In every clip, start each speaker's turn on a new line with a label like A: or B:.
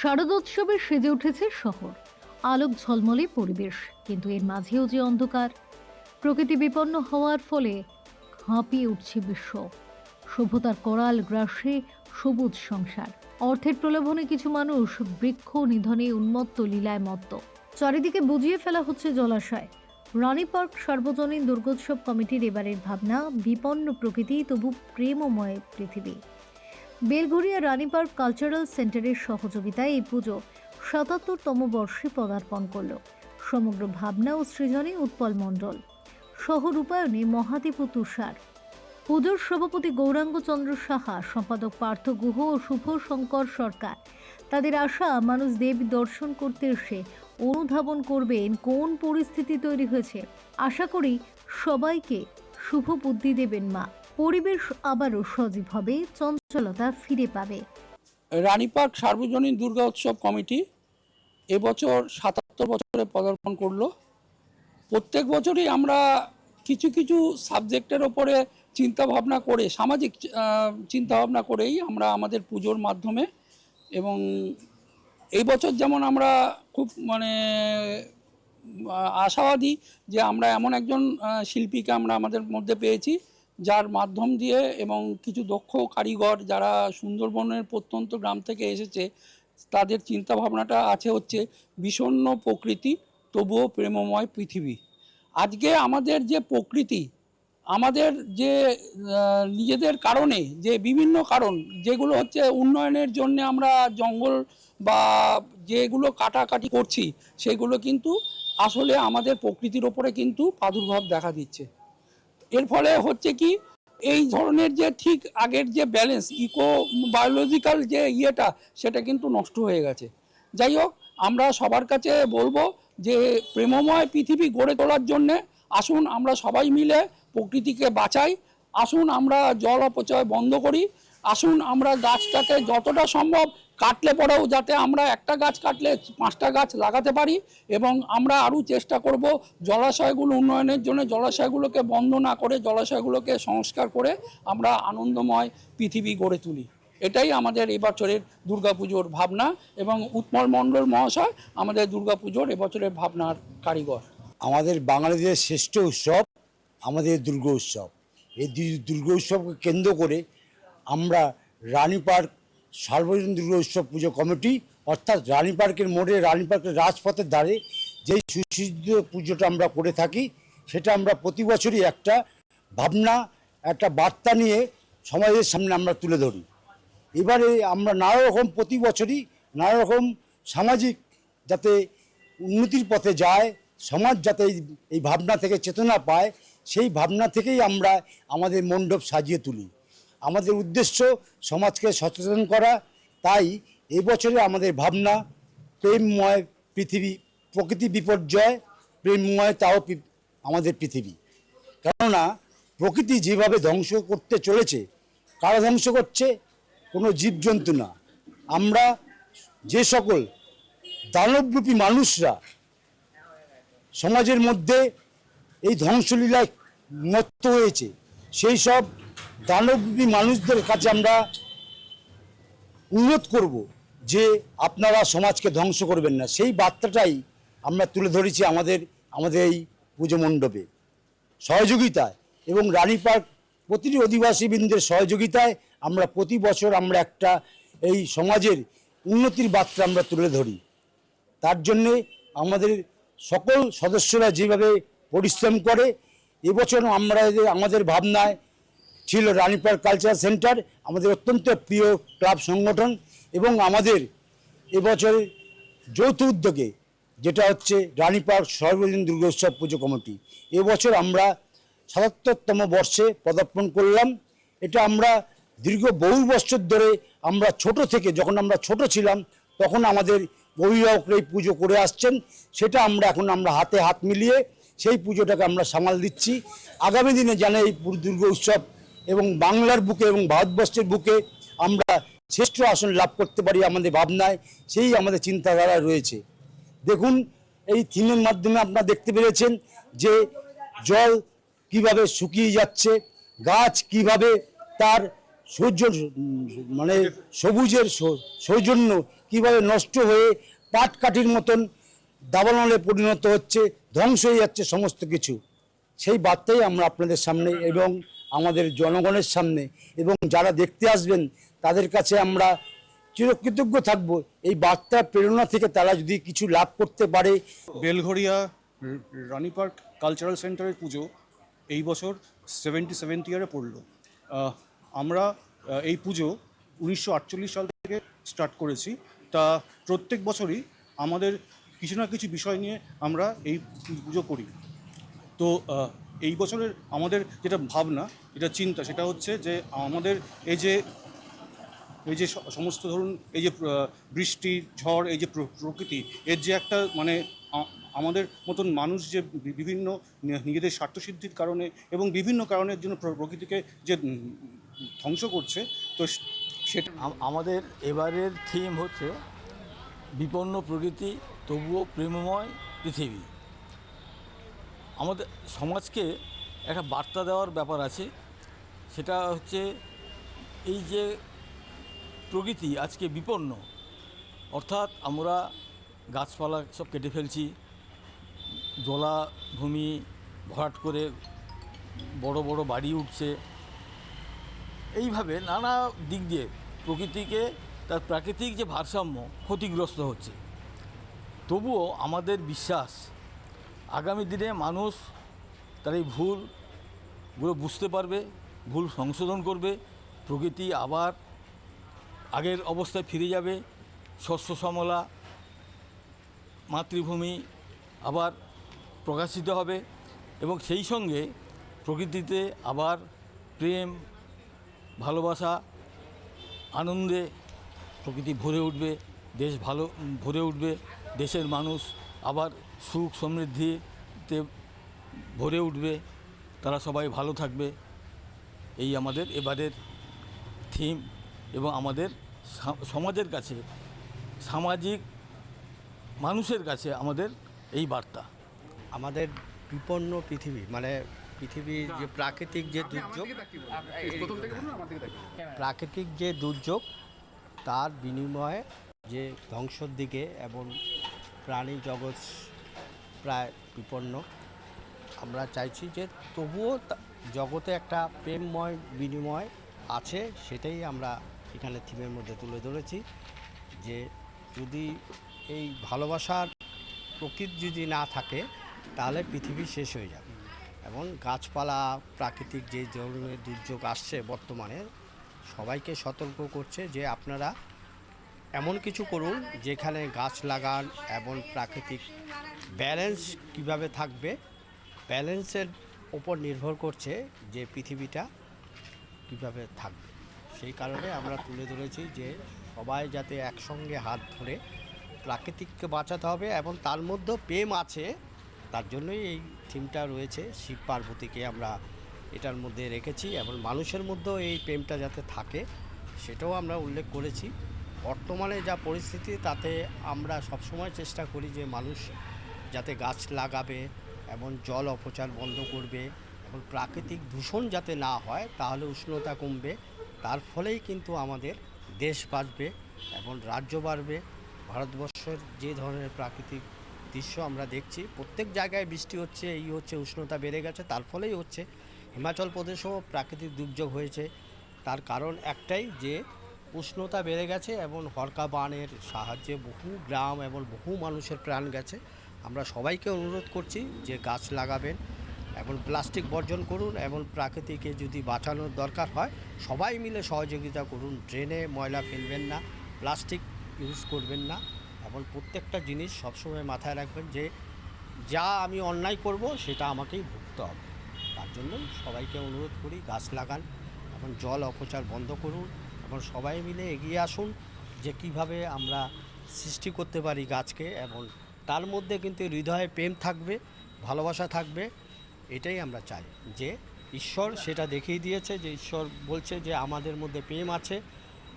A: শারদোৎসবে সেজে উঠেছে শহর। আলোক ঝলমলে পরিবেশ, কিন্তু এর মাঝেও যে অন্ধকার। প্রকৃতি বিপন্ন হওয়ার ফলে হাঁপিয়ে উঠছে বিশ্ব। সভ্যতার করাল গ্রাসে সবুজ সংসার। অর্থের প্রলোভনে কিছু মানুষ বৃক্ষ নিধনে উন্মত্ত লীলায় মত্ত। চারিদিকে বুঝিয়ে ফেলা হচ্ছে জলাশয়। রানী পার্ক সার্বজনীন দুর্গোৎসব কমিটির এবারের ভাবনা, বিপন্ন প্রকৃতি, তবু প্রেমময় পৃথিবী। বেলঘরিয়া রানী পার্ক কালচারাল সেন্টারের সহযোগিতায় এই পুজো সাতাত্তরতম বর্ষে পদার্পণ করল। সমগ্র ভাবনা ও সৃজনে উৎপল মণ্ডল। সহ রূপায়ণে মহাদেব তুষার। পুজোর সভাপতি গৌরাঙ্গ চন্দ্র সাহা, সম্পাদক পার্থ গুহ ও শুভ শঙ্কর সরকার। তাদের আশা, মানুষ দেব দর্শন করতে এসে অনুধাবন করবেন কোন পরিস্থিতি তৈরি হয়েছে। আশা করি সবাইকে শুভ বুদ্ধি দেবেন মা। পরিবেশ আবারও সজীব হবে চঞ্চলতা ফিরে পাবে।
B: রানী পার্ক সার্বজনীন দুর্গা উৎসব কমিটি এবছর সাতাত্তর বছরে পদার্পণ করল। প্রত্যেক বছরই আমরা কিছু কিছু সাবজেক্টের ওপরে চিন্তা ভাবনা করে সামাজিক আহ, চিন্তা ভাবনা করেই আমরা আমাদের পুজোর মাধ্যমে এবং এই বছর যেমন আমরা খুব মানে আশাবাদী যে আমরা এমন একজন শিল্পীকে আমরা আমাদের মধ্যে পেয়েছি। যার মাধ্যম দিয়ে এবং কিছু দক্ষ কারিগর যারা সুন্দরবনের প্রত্যন্ত গ্রাম থেকে এসেছে, তাদের চিন্তা ভাবনাটা আছে হচ্ছে বিষণ্ণ প্রকৃতি, তবুও প্রেমময় পৃথিবী। আজকে আমাদের যে প্রকৃতি, আমাদের যে নিজেদের কারণে, যে বিভিন্ন কারণ, যেগুলো হচ্ছে উন্নয়নের জন্য আমরা জঙ্গল বা যেগুলো কাটাকাটি করছি, সেগুলো কিন্তু আসলে আমাদের প্রকৃতির ওপরে কিন্তু প্রাদুর্ভাব দেখা দিচ্ছে। এর ফলে হচ্ছে কি, এই ধরনের যে ঠিক আগের যে ব্যালেন্স ইকো বায়োলজিক্যাল যে ইয়েটা, সেটা কিন্তু নষ্ট হয়ে গেছে। যাই হোক, আমরা সবার কাছে বলব যে প্রেমময় পৃথিবী গড়ে তোলার জন্যে আসুন আমরা সবাই মিলে প্রকৃতিকে বাঁচাই। আসুন আমরা জল অপচয় বন্ধ করি। আসুন আমরা গাছটাকে যতটা সম্ভব কাটলে পরেও যাতে আমরা একটা গাছ কাটলে পাঁচটা গাছ লাগাতে পারি এবং আমরা আরও চেষ্টা করব জলাশয়গুলো উন্নয়নের জন্য জলাশয়গুলোকে বন্ধ না করে জলাশয়গুলোকে সংস্কার করে আমরা আনন্দময় পৃথিবী গড়ে তুলি। এটাই আমাদের এবছরের দুর্গাপুজোর ভাবনা এবং উৎপল মণ্ডল মহাশয় আমাদের দুর্গাপুজোর এবছরের ভাবনার কারিগর।
C: আমাদের বাঙালিদের শ্রেষ্ঠ উৎসব আমাদের দুর্গা উৎসব এই দুর্গা উৎসবকে কেন্দ্র করে আমরা রানী পার্ক সার্বজনীন দুর্গা উৎসব পুজো কমিটি, অর্থাৎ রানী পার্কের মোড়ে, রানী পার্কের রাজপথের ধারে যেই সুসিদ্ধ পুজোটা আমরা করে থাকি, সেটা আমরা প্রতি বছরই একটা ভাবনা, একটা বার্তা নিয়ে সমাজের সামনে আমরা তুলে ধরি। এবারে আমরা নানা রকম প্রতি বছরই নানা রকম সামাজিক যাতে উন্নতির পথে যায়, সমাজ যাতে এই- এই ভাবনা থেকে চেতনা পায়, সেই ভাবনা থেকেই আমরা আমাদের মণ্ডপ সাজিয়ে তুলি। আমাদের উদ্দেশ্য সমাজকে সচেতন করা। তাই এবছরে আমাদের ভাবনা, প্রেমময় পৃথিবী, প্রকৃতি বিপর্যয়, প্রেমময় তাও আমাদের পৃথিবী। কেননা, প্রকৃতি যেভাবে ধ্বংস করতে চলেছে, কারা ধ্বংস করছে? কোনো জীবজন্তু না। আমরা যে সকল দানবরূপী মানুষরা সমাজের মধ্যে এই ধ্বংসলীলায় মত্ত হয়েছে, সেই সব দানবরূপী মানুষদের কাছে আমরা অনুরোধ করব যে আপনারা সমাজকে ধ্বংস করবেন না। সেই বার্তাটাই আমরা তুলে ধরেছি আমাদের আমাদের এই পুজো মণ্ডপে। সহযোগিতায় এবং রানী পার্ক প্রতিটি অধিবাসীবৃন্দের সহযোগিতায় আমরা প্রতি বছর আমরা একটা এই সমাজের উন্নতির বার্তা আমরা তুলে ধরি। তার জন্যে আমাদের সকল সদস্যরা যেভাবে পরিশ্রম করে এবছর আমরা আমাদের ভাবনায় ছিল রানী পার্ক কালচারাল সেন্টার আমাদের অত্যন্ত প্রিয় ক্লাব সংগঠন এবং আমাদের এবছরের যৌথ উদ্যোগে যেটা হচ্ছে রানী পার্ক সর্বজনীন দুর্গোৎসব পুজো কমিটি। এবছর আমরা সাতাত্তরতম বর্ষে পদার্পণ করলাম। এটা আমরা দীর্ঘ বহু বছর ধরে আমরা ছোট থেকে যখন আমরা ছোট ছিলাম, তখন আমাদের অভিভাবকরা এই পুজো করে আসছেন। সেটা আমরা এখন আমরা হাতে হাত মিলিয়ে সেই পুজোটাকে আমরা সামাল দিচ্ছি। আগামী দিনে যেন এই পুর- দুর্গা উৎসব এবং বাংলার বুকে এবং ভারতবর্ষের বুকে আমরা শ্রেষ্ঠ আসন লাভ করতে পারি আমাদের ভাবনায়, সেই আমাদের চিন্তাধারা রয়েছে। দেখুন, এই থিমের মাধ্যমে আপনারা দেখতে পেরেছেন যে জল কীভাবে শুকিয়ে যাচ্ছে, গাছ কীভাবে তার সৌর্য মানে সবুজের সৌজন্য কীভাবে নষ্ট হয়ে পাটকাঠির মতন দাবানলে পরিণত হচ্ছে, ধ্বংস হয়ে যাচ্ছে সমস্ত কিছু। সেই বার্তাই আমরা আপনাদের সামনে এবং আমাদের জনগণের সামনে এবং যারা দেখতে আসবেন, তাদের কাছে আমরা চিরকৃতজ্ঞ থাকব। এই বার্তার প্রেরণা থেকে তারা যদি কিছু লাভ করতে পারে।
D: বেলঘরিয়া রানী পার্ক কালচারাল সেন্টারের পুজো এই বছর সেভেন্টি সেভেন্থ ইয়ারে পড়ল আমরা এই পুজো উনিশশো আটচল্লিশ সাল থেকে স্টার্ট করেছি। তা প্রত্যেক বছরই আমাদের কিছু না কিছু বিষয় নিয়ে আমরা এই পুজো করি। তো এই বছরের আমাদের যেটা ভাবনা, যেটা চিন্তা, সেটা হচ্ছে যে আমাদের এই যে এই যে সমস্ত ধরুন, এই যে বৃষ্টি, ঝড়, এই যে প্রকৃতি, এর যে একটা মানে আমাদের মতন মানুষ যে বিভিন্ন নিজেদের স্বার্থসিদ্ধির কারণে এবং বিভিন্ন কারণের জন্য প্র- প্রকৃতিকে যে ধ্বংস করছে, তো সেটা
E: আমাদের এবারের থিম হচ্ছে বিপন্ন প্রকৃতি, তবুও প্রেমময় পৃথিবী। আমাদের সমাজকে একটা বার্তা দেওয়ার ব্যাপার আছে। সেটা হচ্ছে এই যে প্রকৃতি আজকে বিপন্ন, অর্থাৎ আমরা গাছপালা সব কেটে ফেলছি জলাভূমি ভরাট করে বড় বড় বাড়ি উঠছে। এইভাবে নানা দিক দিয়ে প্রকৃতিকে তার প্রাকৃতিক যে ভারসাম্য ক্ষতিগ্রস্ত হচ্ছে। তবুও আমাদের বিশ্বাস আগামী দিনে মানুষ তার এই ভুলগুলো বুঝতে পারবে, ভুল সংশোধন করবে, প্রকৃতি আবার আগের অবস্থায় ফিরে যাবে, শস্য শ্যামলা, মাতৃভূমি আবার প্রকাশিত হবে এবং সেই সঙ্গে প্রকৃতিতে আবার প্রেম, ভালোবাসা, আনন্দে প্রকৃতি ভরে উঠবে, দেশ ভালো, ভরে উঠবে, দেশের মানুষ আবার সুখ সমৃদ্ধিতে ভরে উঠবে, তারা সবাই ভালো থাকবে। এই আমাদের এবারের থিম এবং আমাদের সমাজের কাছে, সামাজিক মানুষের কাছে আমাদের এই বার্তা।
F: আমাদের বিপন্ন পৃথিবী মানে পৃথিবীর যে প্রাকৃতিক যে দুর্যোগ, প্রাকৃতিক যে দুর্যোগ, তার বিনিময়ে যে ধ্বংসর দিকে এবং প্রাণী জগৎ প্রায় বিপন্ন। আমরা চাইছি যে তবুও জগতে একটা প্রেমময় বিনিময় আছে, সেটাই আমরা এখানে থিমের মধ্যে তুলে ধরেছি। যে যদি এই ভালোবাসার প্রকৃতি যদি না থাকে, তাহলে পৃথিবী শেষ হয়ে যাবে। এবং গাছপালা, প্রাকৃতিক যে ধরনের দুর্যোগ আসছে বর্তমানে, সবাইকে সতর্ক করছে যে আপনারা এমন কিছু করুন যেখানে গাছ লাগান এবং প্রাকৃতিক ব্যালেন্স কীভাবে থাকবে। ব্যালেন্সের ওপর নির্ভর করছে যে পৃথিবীটা কীভাবে থাকবে। সেই কারণে আমরা তুলে ধরেছি যে সবাই যাতে একসঙ্গে হাত ধরে প্রাকৃতিককে বাঁচাতে হবে এবং তার মধ্যেও প্রেম আছে, তার জন্যই এই থিমটা রয়েছে। শিব পার্বতীকে আমরা এটার মধ্যে রেখেছি এবং মানুষের মধ্যেও এই প্রেমটা যাতে থাকে, সেটাও আমরা উল্লেখ করেছি। বর্তমানে যা পরিস্থিতি, তাতে আমরা সবসময় চেষ্টা করি যে মানুষ যাতে গাছ লাগাবে এবং জল অপচার বন্ধ করবে এবং প্রাকৃতিক দূষণ যাতে না হয়, তাহলে উষ্ণতা কমবে। তার ফলেই কিন্তু আমাদের দেশ বাঁচবে এবং রাজ্য বাড়বে। ভারতবর্ষের যে ধরনের প্রাকৃতিক দৃশ্য আমরা দেখছি, প্রত্যেক জায়গায় বৃষ্টি হচ্ছে, এই হচ্ছে, উষ্ণতা বেড়ে গেছে, তার ফলেই হচ্ছে। হিমাচল প্রদেশেও প্রাকৃতিক দুর্যোগ হয়েছে। তার কারণ একটাই যে উষ্ণতা বেড়ে গেছে এবং হরকা বানের সাহায্যে বহু গ্রাম এবং বহু মানুষের প্রাণ গেছে। আমরা সবাইকে অনুরোধ করছি যে গাছ লাগাবেন এবং প্লাস্টিক বর্জন করুন এবং প্রাকৃতিকে যদি বাঁচানোর দরকার হয়, সবাই মিলে সহযোগিতা করুন। ড্রেনে ময়লা ফেলবেন না, প্লাস্টিক ইউজ করবেন না এবং প্রত্যেকটা জিনিস সবসময় মাথায় রাখবেন যে যা আমি অন্যায় করব, সেটা আমাকেই ভুগতে হবে। তার জন্য সবাইকে অনুরোধ করি গাছ লাগান এবং জল অপচার বন্ধ করুন। এবং সবাই মিলে এগিয়ে আসুন যে কীভাবে আমরা সৃষ্টি করতে পারি গাছকে এবং তার মধ্যে কিন্তু হৃদয়ে প্রেম থাকবে, ভালোবাসা থাকবে, এটাই আমরা চাই। যে ঈশ্বর সেটা দেখিয়ে দিয়েছে, যে ঈশ্বর বলছে যে আমাদের মধ্যে প্রেম আছে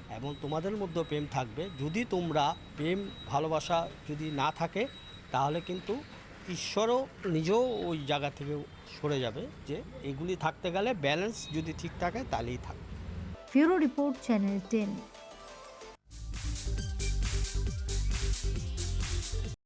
F: এবং তোমাদের মধ্যেও প্রেম থাকবে। যদি তোমরা প্রেম, ভালোবাসা যদি না থাকে, তাহলে কিন্তু ঈশ্বরও নিজেও ওই জায়গা থেকে সরে যাবে। যে এগুলি থাকতে গেলে ব্যালেন্স যদি ঠিক থাকে, তাহলেই থাকবে।
A: ফিউরো রিপোর্ট চ্যানেল টেন